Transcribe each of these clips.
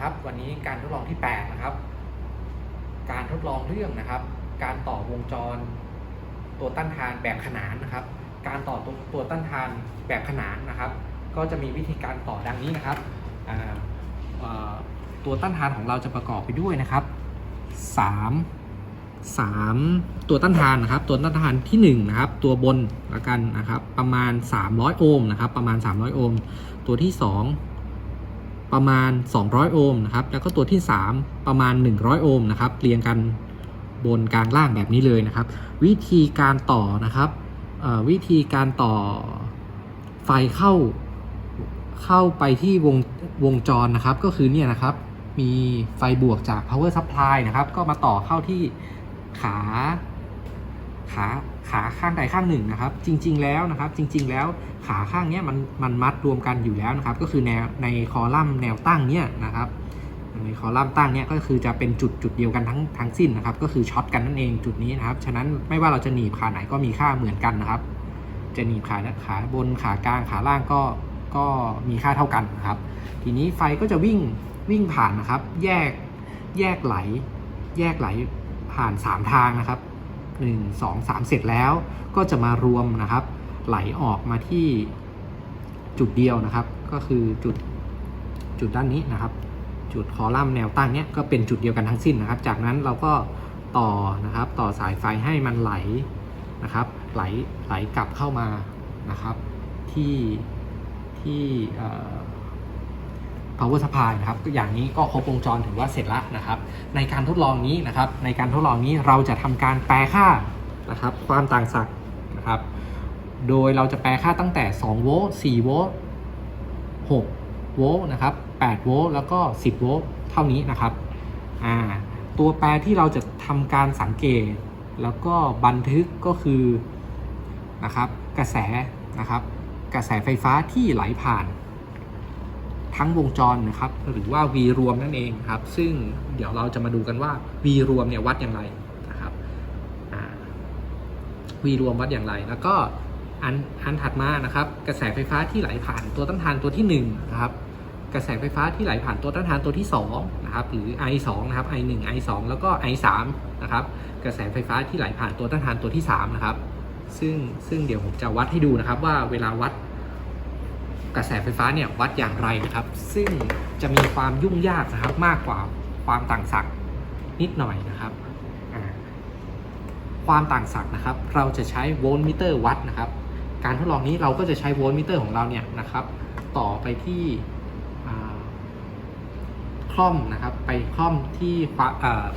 นะครับ วันนี้การทดลองที่ 8 นะครับ การทดลองเรื่องนะครับ การต่อวงจร ตัวต้านทานแบบขนานนะครับ การต่อตัวตัวต้านทานแบบขนานนะครับ ก็จะมีวิธีการต่อดังนี้นะครับตัวต้านทานของเราจะประกอบไปด้วยนะครับสามสามตัวต้านทานนะครับ ตัวต้านทานที่หนึ่งนะครับ ตัวบนละกันนะครับ ประมาณ 300 โอห์มนะครับ ประมาณ 300 โอห์ม ตัวที่สอง ประมาณ 200 โอห์มนะครับ แล้วก็ตัวที่ 3 ประมาณ 100 โอห์มนะครับ เรียงกันบนกลางล่างแบบนี้เลยนะครับ วิธีการต่อนะครับวิธีการต่อไฟเข้าเข้าไปที่วงวงจรนะครับ ก็คือเนี่ยนะครับ มีไฟบวกจาก power supply นะครับ ก็มาต่อเข้าที่ขา ขาขาข้างใดข้างหนึ่งนะครับ จริง ๆ แล้วนะครับ จริง ๆ แล้วขาข้างนี้มันมันมัดรวมกันอยู่แล้วนะครับ ก็คือแนวในคอลัมน์แนวตั้งเนี่ยนะครับในคอลัมน์ตั้งเนี่ยก็คือจะเป็นจุดจุดเดียวกันทั้งทั้งสิ้นนะครับ ก็คือช็อตกันนั่นเองจุดนี้นะครับ ฉะนั้นไม่ว่าเราจะหนีบขาไหนก็มีค่าเหมือนกันนะครับ จะหนีบขาขาบนขากลางขาล่างก็ก็มีค่าเท่ากันนะครับ ทีนี้ไฟก็จะวิ่งวิ่งผ่านนะครับ แยกแยกไหล แยกไหลผ่าน 3 ทางนะครับ 1 2 3 เสร็จแล้วก็จะมารวมนะครับ ไหลออกมาที่จุดเดียวนะครับ ก็คือจุดจุดด้านนี้นะครับ จุดคอลัมน์แนวตั้งเนี้ยก็เป็นจุดเดียวกันทั้งสิ้นนะครับ จากนั้นเราก็ต่อนะครับต่อสายไฟให้มันไหลนะครับ ไหลไหลกลับเข้ามานะครับ ที่ที่เอ่อ power supply นะครับอย่างนี้ก็ครบวงจรถือว่าเสร็จแล้วนะครับ ในการทดลองนี้นะครับ ในการทดลองนี้เราจะทำการแปลค่านะครับ ความต่างศักย์นะครับ โดยเราจะแปลค่าตั้งแต่ 2 โวลต์4โวลต์6โวลต์นะครับ8โวลต์แล้วก็ 10 โวลต์เท่านี้นะครับอ่าตัวแปรที่เราจะทำการสังเกต แล้วก็บันทึกก็คือนะครับกระแสนะครับกระแสไฟฟ้าที่ไหลผ่าน ทั้งวงจรนะครับหรือว่า V รวมนั่นเองครับ ซึ่งเดี๋ยวเราจะมาดูกันว่า V รวมเนี่ยวัดอย่างไรนะครับ V รวมวัดอย่างไร แล้วก็อันอันถัดมานะครับ กระแสไฟฟ้าที่ไหลผ่านตัวต้านทานตัวที่1นะครับกระแสไฟฟ้าที่ไหลผ่านตัวต้านทานตัวที่2นะครับหรือ I2 นะครับ I1 I2 แล้วก็ I3 นะครับกระแสไฟฟ้าที่ไหลผ่านตัวต้านทานตัวที่3นะครับซึ่งซึ่งเดี๋ยวผมจะวัดให้ดูนะครับว่าเวลาวัด กระแสไฟฟ้าเนี่ยวัดอย่างไรนะครับ ซึ่งจะมีความยุ่งยากนะครับมากกว่าความต่างศักย์นิดหน่อยนะครับความต่างศักย์นะครับ เราจะใช้โวลต์มิเตอร์วัดนะครับ การทดลองนี้เราก็จะใช้โวลต์มิเตอร์ของเราเนี่ยนะครับ ต่อไปที่คล่อมนะครับ ไปคล่อมที่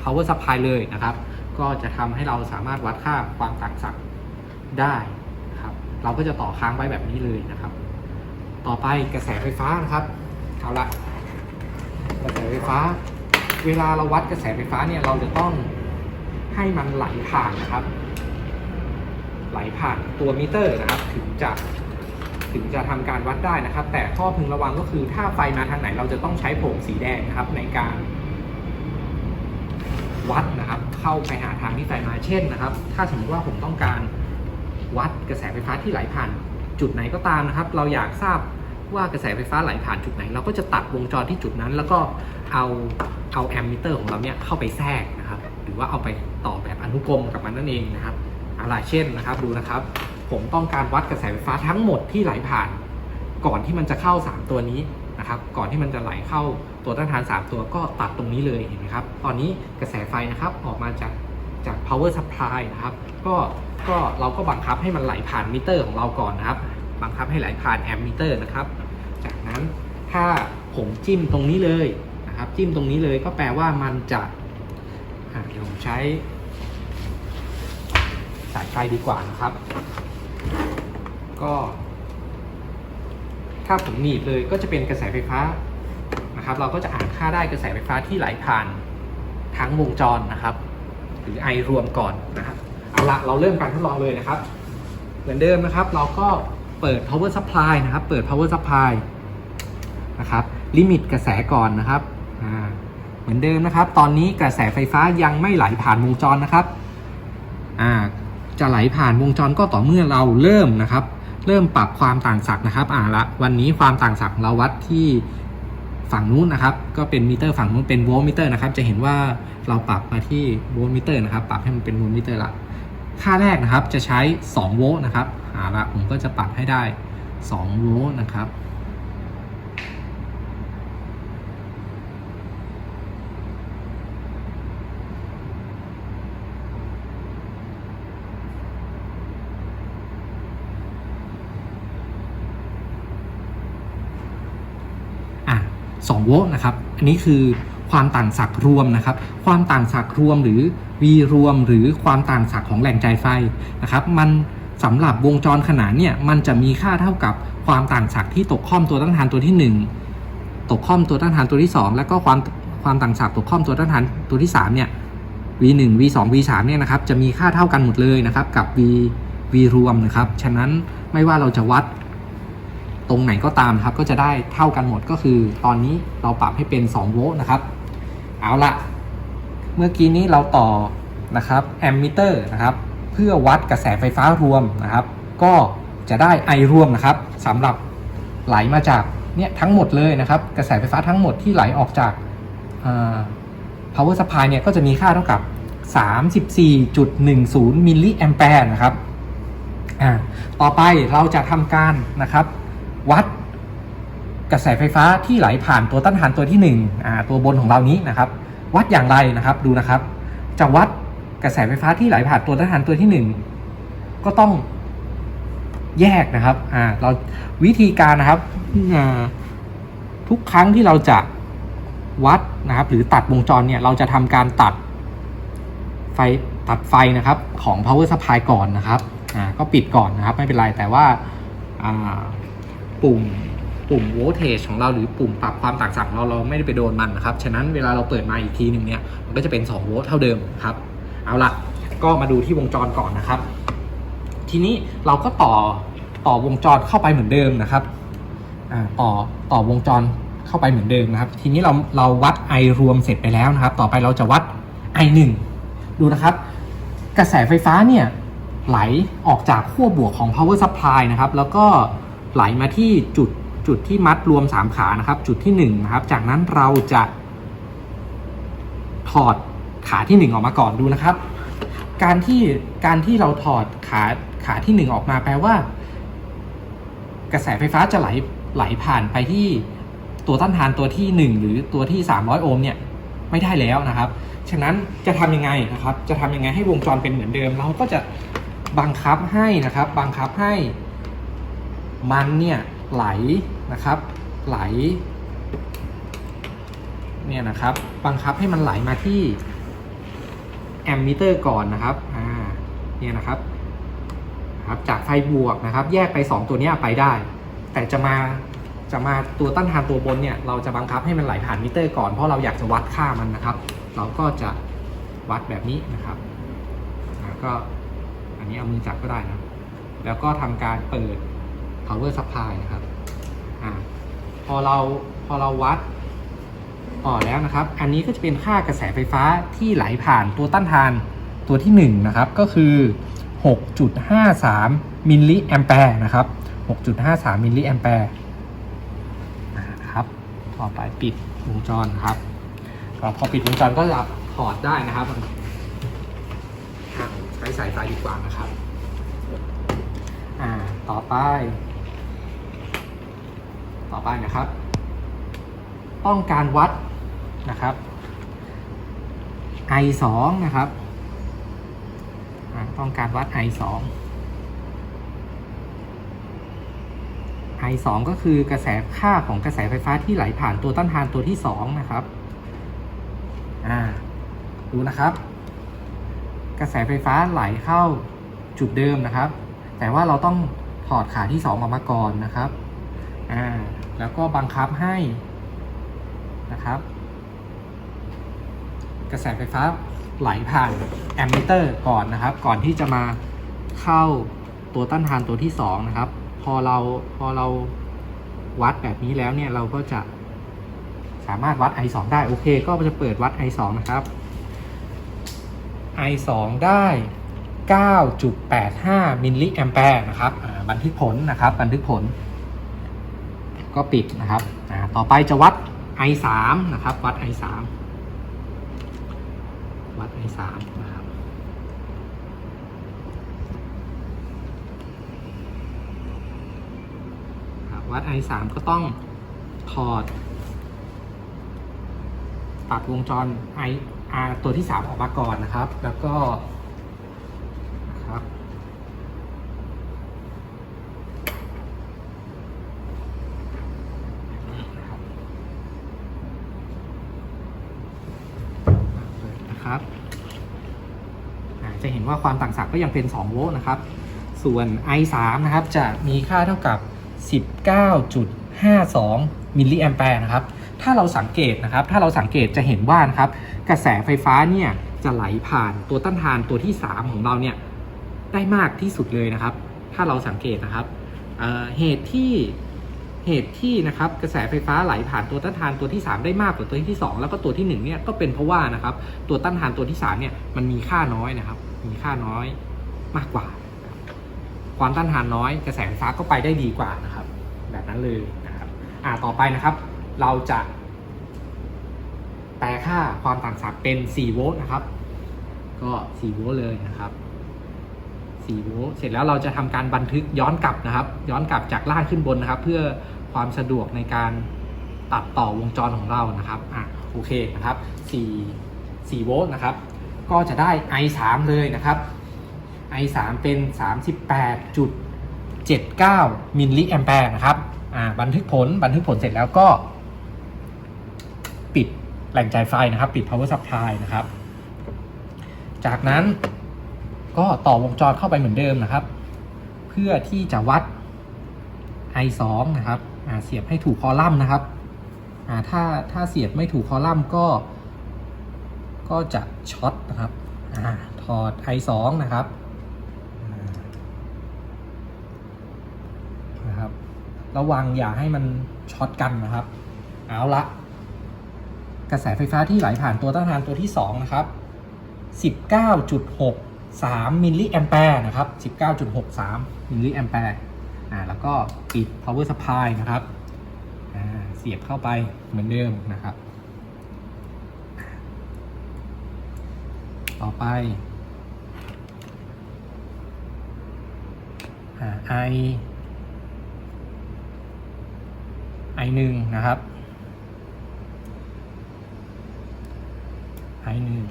power supply เลยนะครับ ก็จะทำให้เราสามารถวัดค่าความต่างศักย์ได้นะครับ เราก็จะต่อค้างไว้แบบนี้เลยนะครับ ต่อไปกระแสไฟฟ้านะครับเอาละกระแสไฟฟ้า เวลาเราวัดกระแสไฟฟ้าเนี่ยเราจะต้องให้มันไหลผ่านนะครับ ไหลผ่านตัวมิเตอร์นะครับ ถึงจะถึงจะทำการวัดได้นะครับ แต่ข้อพึงระวังก็คือถ้าไฟมาทางไหน เราจะต้องใช้โผงสีแดงนะครับ ในการวัดนะครับ เข้าไปหาทางที่ไฟมาเช่นนะครับ ถ้าสมมติว่าผมต้องการวัดกระแสไฟฟ้าที่ไหลผ่าน จุดไหนก็ตามนะครับ เราอยากทราบว่ากระแสไฟฟ้าไหลผ่านจุดไหน เราก็จะตัดวงจรที่จุดนั้น แล้วก็เอาเอาแอมมิเตอร์ของเราเนี่ยเข้าไปแทรกนะครับ หรือว่าเอาไปต่อแบบอนุกรมกับมันนั่นเองนะครับอะไรเช่นนะครับดูนะครับ ผมต้องการวัดกระแสไฟฟ้าทั้งหมดที่ไหลผ่าน ก่อนที่มันจะเข้า 3 ตัวนี้นะครับ ก่อนที่มันจะไหลเข้าตัวต้านทาน 3 ตัวก็ตัดตรงนี้เลยเห็นไหมครับ ตอนนี้กระแสไฟนะครับออกมาจากจาก power supply นะครับ ก็ก็เราก็บังคับให้มันไหลผ่านมิเตอร์ของเราก่อนนะครับ บังคับให้ไหลผ่านแอมมิเตอร์นะครับ จากนั้นถ้าผมจิ้มตรงนี้เลยนะครับ จิ้มตรงนี้เลยก็แปลว่ามันจะอะเดี๋ยวผมใช้ สายไฟดีกว่านะครับ ก็ ถ้าผมหนีบเลยก็จะเป็นกระแสไฟฟ้านะครับ เราก็จะอ่านค่าได้กระแสไฟฟ้าที่ไหลผ่านทั้งวงจรนะครับหรือไอรวมก่อนนะครับเอาละเราเริ่มการทดลองเลยนะครับ เหมือนเดิมนะครับ เราก็ เปิด power supply นะครับ เปิด power supply นะครับ ลิมิตกระแสก่อนนะครับ เหมือนเดิมนะครับ ตอนนี้กระแสไฟฟ้ายังไม่ไหลผ่านวงจรนะครับจะไหลผ่านวงจรก็ต่อเมื่อเราเริ่มนะครับ เริ่มปรับความต่างศักย์นะครับ อ่าละวันนี้ความต่างศักย์เราวัดที่ฝั่งนู้นนะครับ ก็เป็นมิเตอร์ฝั่งนู้นเป็นโวลต์มิเตอร์นะครับ จะเห็นว่าเราปรับมาที่โวลต์มิเตอร์นะครับ ปรับให้มันเป็นโวลต์มิเตอร์ละ ค่าแรกนะครับจะใช้ 2 โวลต์นะครับหาละผมก็จะปรับให้ได้ 2 โวลต์นะครับอะ2โวลต์นะครับ อันนี้คือ ความต่างศักย์รวมนะครับ ความต่างศักย์รวมหรือ V รวมหรือความต่างศักย์ของแหล่งจ่ายไฟนะครับมันสำหรับวงจรขนานเนี่ยมันจะมีค่าเท่ากับความต่างศักย์ที่ตกข้อมตัวต้านทานตัวที่ 1 ตกข้อมตัวต้านทานตัวที่ 2 แล้วก็ความความต่างศักย์ตกข้อมตัวต้านทานตัวที่3เนี่ย V1 V2 V3 เนี่ยนะครับจะมีค่าเท่ากันหมดเลยนะครับกับ V V รวมนะครับ ฉะนั้นไม่ว่าเราจะวัดตรงไหนก็ตามครับก็จะได้เท่ากันหมดก็คือ ตอนนี้เราปรับให้เป็น 2 โวลต์นะครับ เอาละเมื่อกี้นี้เราต่อนะครับแอมมิเตอร์นะครับเพื่อวัดกระแสไฟฟ้ารวมนะครับ ก็จะได้ I รวมนะครับสำหรับไหลมาจากเนี่ยทั้งหมดเลยนะครับ กระแสไฟฟ้าทั้งหมดที่ไหลออกจากา power supply เนี่ยก็จะมีค่าเท่ากับ 34.10 มิลลิแอมแปร์นะครับต่อไปเราจะทำการนะครับ วัด กระแสไฟฟ้าที่ไหลผ่านตัวต้านทานตัวที่1อ่าตัวบนของเรานี้นะครับ วัดอย่างไรนะครับดูนะครับ จะวัดกระแสไฟฟ้าที่ไหลผ่านตัวต้านทานตัวที่ 1 ก็ต้องแยกนะครับอ่าเราวิธีการนะครับทุกครั้งที่เราจะวัดนะครับ หรือตัดวงจรเนี่ยเราจะทำการตัดไฟตัดไฟนะครับของ power supply ก่อนนะครับอ่าก็ปิดก่อนนะครับ ไม่เป็นไรแต่ว่าอ่าปุ่ม ปุ่มโวลเทจของเราหรือปุ่มปรับความต่างศักย์ของเราเราไม่ได้ไปโดนมันนะครับ ฉะนั้นเวลาเราเปิดมาอีกทีหนึ่งเนี่ยมันก็จะเป็น2โวลต์เท่าเดิมครับ เอาละก็มาดูที่วงจรก่อนนะครับ ทีนี้เราก็ต่อต่อวงจรเข้าไปเหมือนเดิมนะครับอ่าต่อต่อวงจรเข้าไปเหมือนเดิมนะครับ ทีนี้เราเราวัด I รวมเสร็จไปแล้วนะครับ ต่อไปเราจะวัด I 1ดูนะครับ กระแสไฟฟ้าเนี่ยไหลออกจากขั้วบวกของ power supply นะครับ แล้วก็ไหลมาที่จุด จุดที่มัดรวม 3 ขานะครับ จุดที่1นะครับ จากนั้นเราจะ ถอดขาที่ 1 ออกมาก่อนดูนะครับ การที่การที่เราถอดขาขาที่ 1 ออกมาแปลว่า กระแสไฟฟ้าจะไหลไหลผ่านไปที่ตัวต้านทานตัวที่ 1 หรือตัวที่ 300 โอห์มเนี่ยไม่ได้แล้วนะครับ ฉะนั้นจะทำยังไงนะครับ จะทำยังไงให้วงจรเป็นเหมือนเดิม เราก็จะบังคับให้นะครับ บังคับให้มันเนี่ย ไหลนะครับ ไหลเนี่ยนะครับบังคับให้มันไหลมาที่แอมมิเตอร์ก่อนนะครับอ่าเนี่ยนะครับครับจากไฟบวกนะครับ แยกไป 2 ตัวนี้ไปได้ แต่จะมาจะมาตัวต้านทานตัวบนเนี่ยเราจะบังคับให้มันไหลผ่านมิเตอร์ก่อนเพราะเราอยากจะวัดค่ามันนะครับ เราก็จะวัดแบบนี้นะครับแล้วก็อันนี้เอามือจับก็ได้นะแล้วก็ทำการเปิด power supply นะครับอพอเราพอเราวัดออแล้วนะครับ อันนี้ก็จะเป็นค่ากระแสไฟฟ้าที่ไหลผ่านตัวต้านทานตัวที่1นะครับก็คือ 6.53 มิลลิแอมแปร์นะครับ 6.53 มิลลิแอมแปร์นะครับต่อไปปิดวงจรครับพอปิดวงจรก็จะถอดได้นะครับใช้สายไฟดีกว่านะครับ อ่า ต่อไป ต่อไปนะครับ ต้องการวัดนะครับ I 2นะครับ ต้องการวัด I 2 I 2ก็คือกระแสค่าของกระแสไฟฟ้าที่ไหลผ่านตัวต้านทานตัวที่ 2 นะครับอ่าดูนะครับ กระแสไฟฟ้าไหลเข้าจุดเดิมนะครับ แต่ว่าเราต้องถอดขาที่ 2 ออกมาก่อนนะครับ อ่า แล้วก็บังคับให้นะครับ กระแสไฟฟ้าไหลผ่านแอมมิเตอร์ก่อนนะครับ ก่อนที่จะมาเข้าตัวต้านทานตัวที่2นะครับ พอเราพอเราวัดแบบนี้แล้วเนี่ยเราก็จะสามารถวัด I 2 ได้โอเค ก็จะเปิดวัด I 2 นะครับ I 2 ได้ 9.85 มิลลิแอมแปร์นะครับ บันทึกผลนะครับ บันทึกผล ก็ปิดนะครับต่อไปจะวัด I สามนะครับ วัด I สามวัด I สามนะครับวัด I สามก็ต้องถอด ตัดวงจร I R ตัวที่ 3 ออกมาก่อนนะครับ แล้วก็นะครับนะครับนะครับอ่าจะเห็น ว่าความต่างศักย์ก็ยังเป็น 2 โวลต์นะครับ ส่วน I 3 นะครับจะมีค่าเท่ากับ 19.52 มิลลิแอมแปร์นะครับ ถ้าเราสังเกตนะครับ ถ้าเราสังเกตจะเห็นว่านะครับ กระแสไฟฟ้าเนี่ยจะไหลผ่านตัวต้านทานตัวที่ 3 ของเราเนี่ยได้มากที่สุดเลยนะครับ ถ้าเราสังเกตนะครับเเหตุที่ เหตุที่นะครับกระแสไฟฟ้าไหลผ่านตัวต้านทานตัวที่ 3 ได้มากกว่าตัวที่ 2 แล้วก็ตัวที่1เนี่ยก็เป็นเพราะว่านะครับตัวต้านทานตัวที่3เนี่ยมันมีค่าน้อยนะครับ มีค่าน้อยมากกว่า ความต้านทานน้อย กระแสไฟฟ้าก็ไปได้ดีกว่านะครับ แบบนั้นเลยนะครับอ่าต่อไปนะครับ เราจะแปลค่าความต่างศักย์เป็น4โวลต์นะครับ ก็4โวลต์เลยนะครับ4โวลต์เสร็จแล้วเราจะทำการบันทึกย้อนกลับนะครับ ย้อนกลับจากล่างขึ้นบนนะครับ เพื่อ ความสะดวกในการตัดต่อวงจรของเรานะครับอะโอเคนะครับ4 4โวลต์นะครับก็จะได้ I 3 เลยนะครับ I 3 เป็น 38.79 มิลลิแอมแปร์นะครับอ่าบันทึกผลบันทึกผลเสร็จแล้วก็ ปิดแหล่งจ่ายไฟนะครับ ปิด power supply นะครับ จากนั้นก็ต่อวงจรเข้าไปเหมือนเดิมนะครับ เพื่อที่จะวัด I 2 นะครับ เสียบให้ถูกคอลัมน์นะครับถ้าถ้าเสียบไม่ถูกคอลัมน์ก็ ก็จะช็อตนะครับอถอด I 2 นะครับนะครับ ระวังอย่าให้มันช็อตกันนะครับ เอาละกระแสไฟฟ้าที่ไหลผ่านตัวต้านทานตัวที่ 2 นะครับ 19.63 มิลลิแอมแปร์นะครับ 19.63 มิลลิแอมแปร์ อ่าแล้วก็ปิด power supply นะครับอ่าเสียบเข้าไปเหมือนเดิมนะครับ ต่อไปอ่า I I หนึ่งนะครับ I หนึ่ง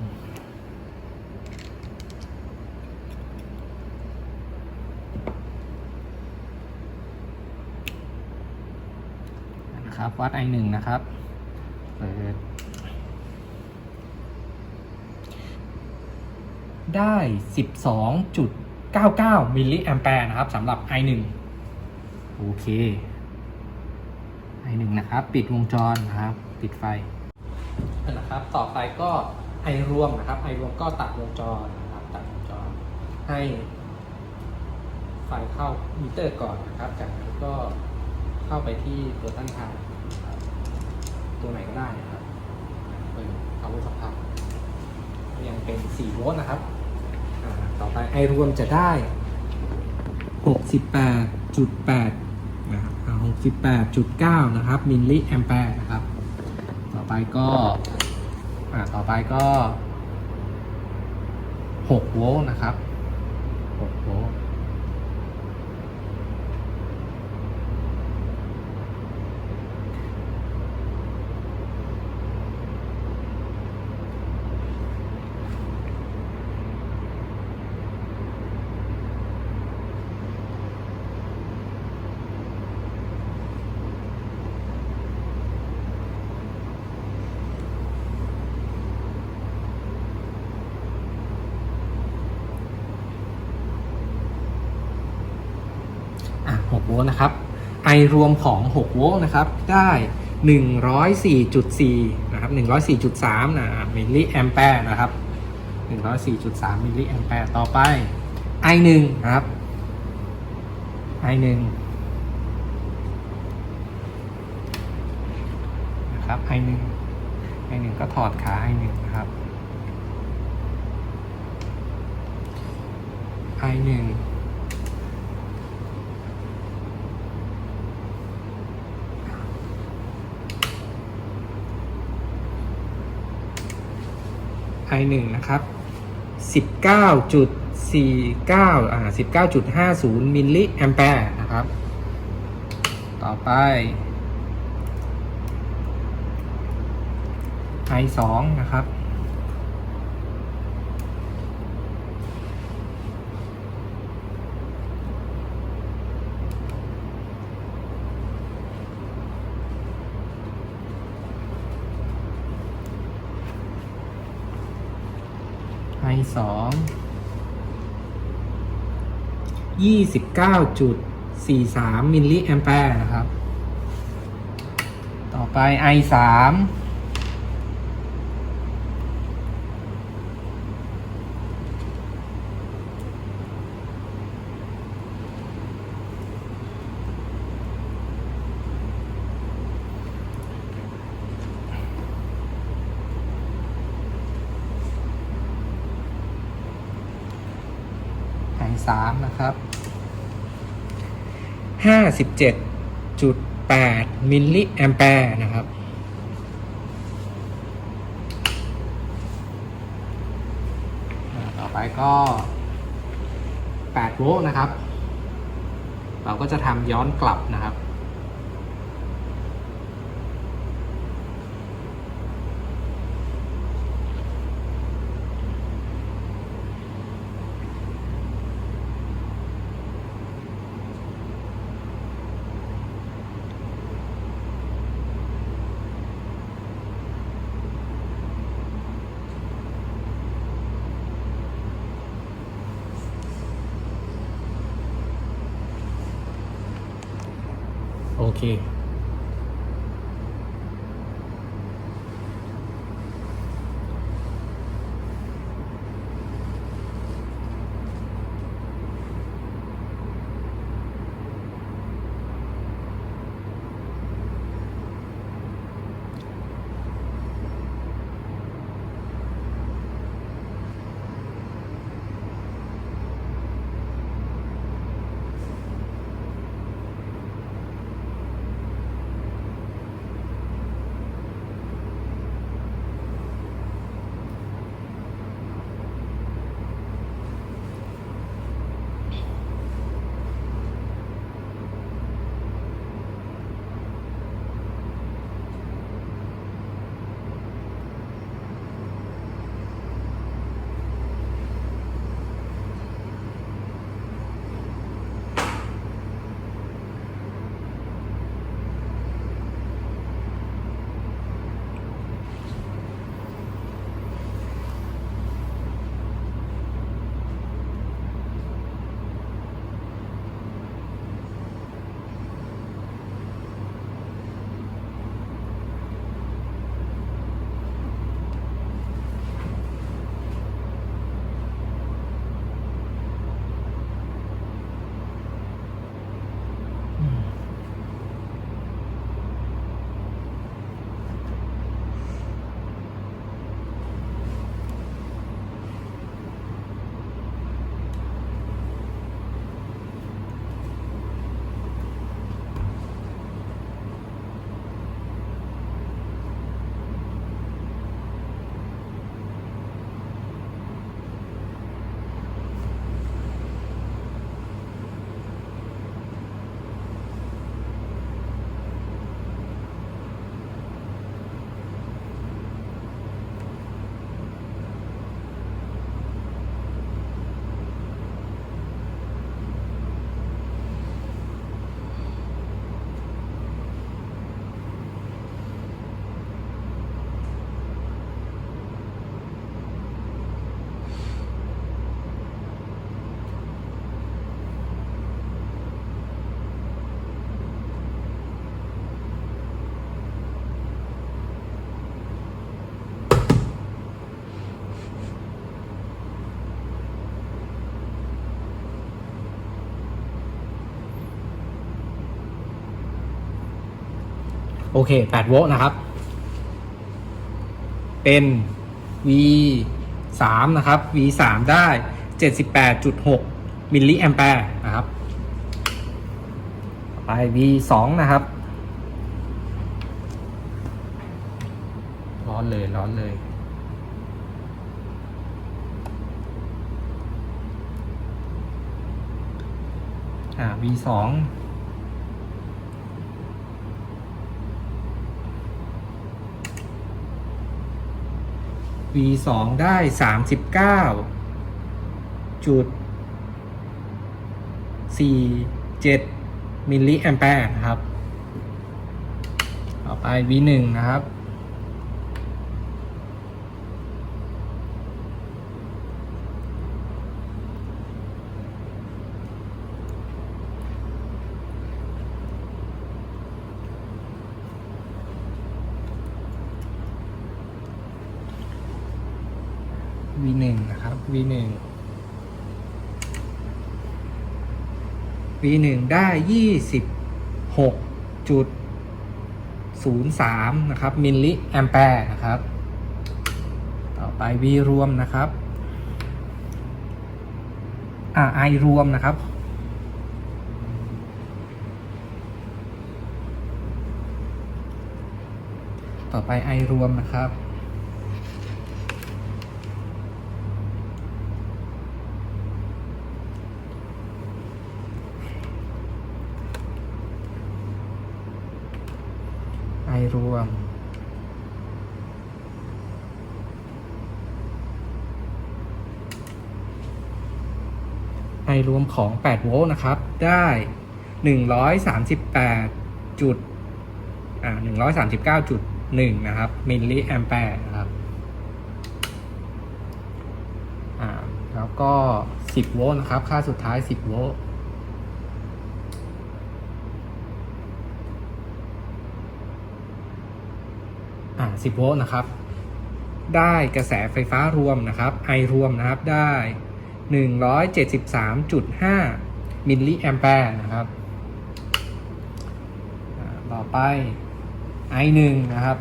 นะครับ วัด I หนึ่งนะครับ เปิด ได้ 12.99 มิลลิแอมแปร์นะครับสำหรับ I 1 โอเค I 1 นะครับ ปิดวงจรนะครับ ปิดไฟนะครับ ต่อไปก็ I รวมนะครับ I รวมก็ตัดวงจรนะครับตัดวงจร ให้ไฟเข้ามิเตอร์ก่อนนะครับ จากนั้นก็เข้าไปที่ตัวต้านทานนะครับ ตัวไหนก็ได้นะครับ เป็น power supply ยังเป็น 4 โวลต์นะครับ ต่อไปไอรวมจะได้ 68.8 นะครับ68.9 นะครับ มิลลิแอมแปร์นะครับ ต่อไปก็อ่าต่อไปก็ 6 โวลต์นะครับ 6 โวลต์ อะ6 โวลต์นะครับไอรวมของ 6 โวลต์นะครับ ได้ 104.4 นะครับ 104.3 นะมิลลิแอมแปร์นะครับ 104.3 มิลลิแอมแปร์ต่อไป I1 นะครับ I1 นะครับ I1 I1 ก็ถอดขา I1 นะครับ I1 I1 นะครับ 19.49อ่า19.50 มิลลิแอมแปร์นะครับ ต่อไป I2 นะครับ สองยี่สิบเก้าจุดสี่สามมิลลิแอมแปร์นะครับ ต่อไป I สาม ไอสามนะครับห้าสิบเจ็ดจุดแปดมิลลิแอมแปร์นะครับ ต่อไปก็ 8 โวลต์นะครับ เราก็จะทำย้อนกลับนะครับ โอ โอเค8โวลต์นะครับ เป็น V 3นะครับ V 3ได้ 78.6มิลลิแอมแปร์นะครับไป V 2นะครับ ร้อนเลยร้อนเลย อ่า V 2 v สองได้สามสิบเก้าจุดสี่เจ็ดมิลลิแอมแปร์นะครับ ต่อไป v หนึ่งนะครับ V1 V1 ได้ยี่สิบหกจุดศูนย์สามนะครับ มิลลิแอมแปร์นะครับ ต่อไป V รวมนะครับอ่า I รวมนะครับต่อไปไอรวมนะครับ รวม ไอรวมของ 8 โวลต์นะครับ ได้ 138จุดอ่า139.1 นะครับ มิลลิแอมแปร์นะครับอ่าแล้วก็ 10 โวลต์นะครับ ค่าสุดท้าย 10 โวลต์ 10 โวลต์นะครับ ได้กระแสไฟฟ้ารวมนะครับ I รวมนะครับได้ 173.5 มิลลิแอมแปร์นะครับอ่าต่อไป I 1นะครับ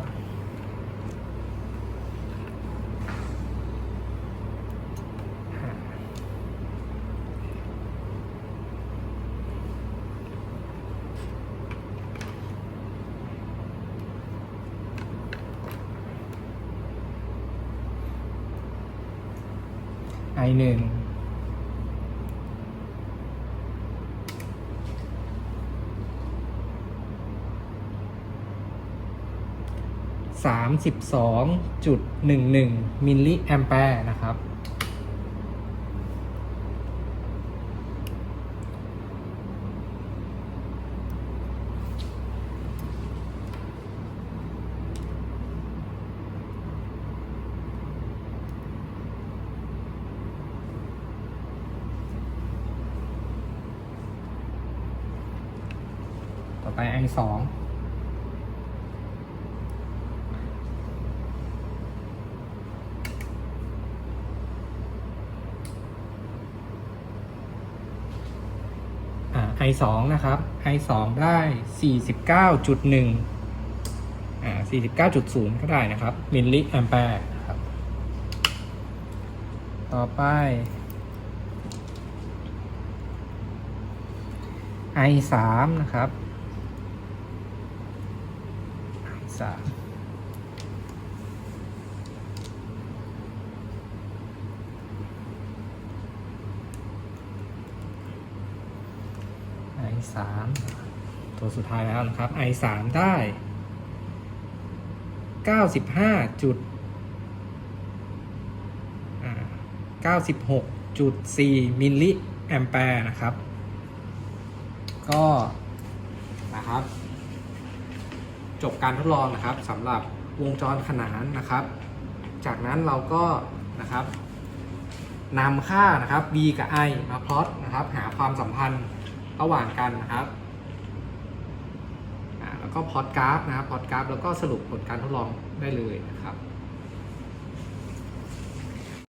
I หนึ่งสามสิบสองจุดหนึ่งหนึ่งมิลลิแอมแปร์นะครับ ไป I สองอ่า I สองนะครับ I สองได้สี่สิบเก้าจุดหนึ่งอ่าสี่สิบเก้าจุดศูนย์ก็ได้นะครับ มิลลิแอมแปร์ครับ ต่อไป I สามนะครับ i3 ตัวสุดท้ายแล้วนะครับ i3 ได้ 95จุด96.4 มิลลิแอมแปร์นะครับ ก็นะครับ จบการทดลองนะครับสำหรับวงจรขนานนะครับ จากนั้นเราก็นะครับนำค่านะครับ b กับ i มาพลอตนะครับ หาความสัมพันธ์ ระหว่างกันนะครับแล้วก็พอดกราฟนะครับพอดกราฟแล้วก็สรุปผลการทดลองได้เลยนะครับ